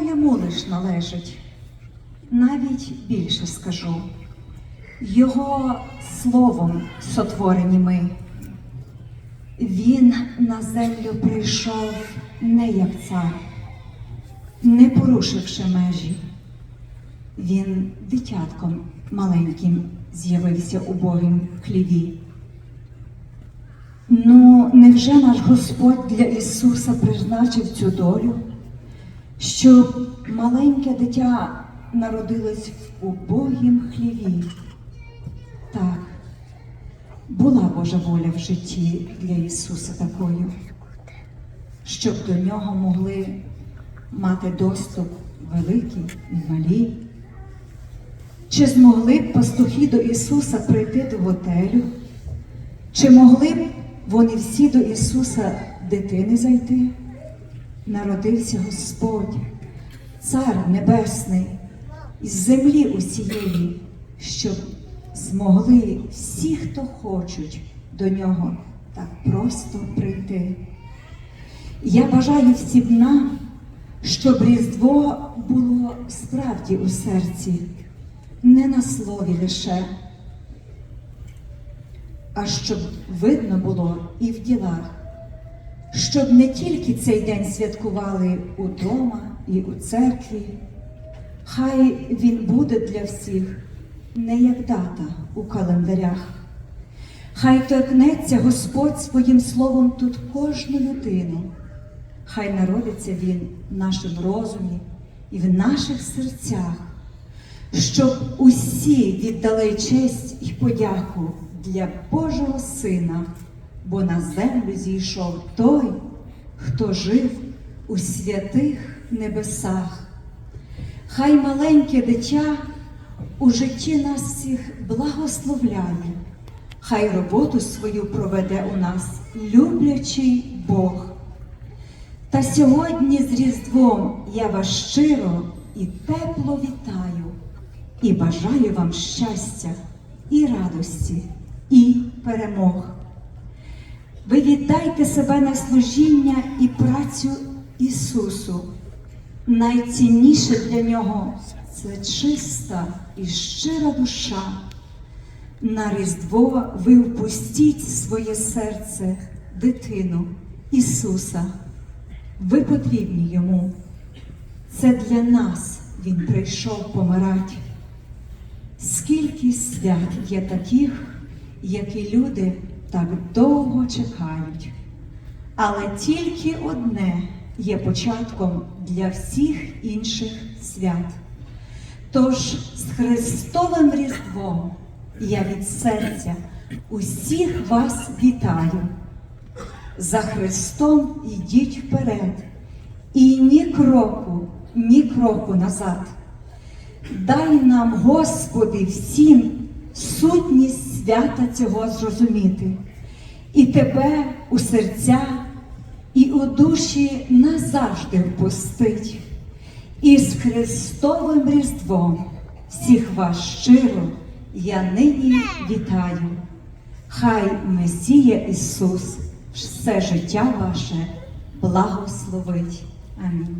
Все йому лиш належить. Навіть більше скажу. Його словом сотворені ми. Він на землю прийшов не як цар, не порушивши межі. Він дитятком маленьким з'явився у Богім хліві. Ну, невже наш Господь для Ісуса призначив цю долю, щоб маленьке дитя народилось в убогім хліві? Так, була Божа воля в житті для Ісуса такою, щоб до нього могли мати доступ великі і малі. Чи змогли б пастухи до Ісуса прийти до готелю? Чи могли б вони всі до Ісуса дитини зайти? Народився Господь, Цар Небесний, із землі усієї, щоб змогли всі, хто хочуть до нього так просто прийти. Я бажаю всім нам, щоб Різдво було справді у серці, не на слові лише, а щоб видно було і в ділах, щоб не тільки цей день святкували удома і у церкві, хай він буде для всіх не як дата у календарях. Хай торкнеться Господь своїм словом тут кожну людину. Хай народиться Він в нашому розумі і в наших серцях, щоб усі віддали честь і подяку для Божого Сина, бо на землю зійшов той, хто жив у святих небесах. Хай маленьке дитя у житті нас всіх благословляє, хай роботу свою проведе у нас люблячий Бог. Та сьогодні з Різдвом я вас щиро і тепло вітаю і бажаю вам щастя і радості, і перемог. Ви віддайте себе на служіння і працю Ісусу. Найцінніше для нього це чиста і щира душа. На Різдво ви впустіть своє серце дитину Ісуса. Ви потрібні йому. Це для нас Він прийшов помирати. Скільки свят є таких, які люди так довго чекають, але тільки одне є початком для всіх інших свят. Тож з Христовим Різдвом я від серця усіх вас вітаю. За Христом йдіть вперед, і ні кроку, ні кроку назад. Дай нам, Господи, всім сутність свята цього зрозуміти, і Тебе у серця, і у душі назавжди впустить. І з Христовим Різдвом всіх вас щиро я нині вітаю. Хай Месія Ісус все життя ваше благословить. Амінь.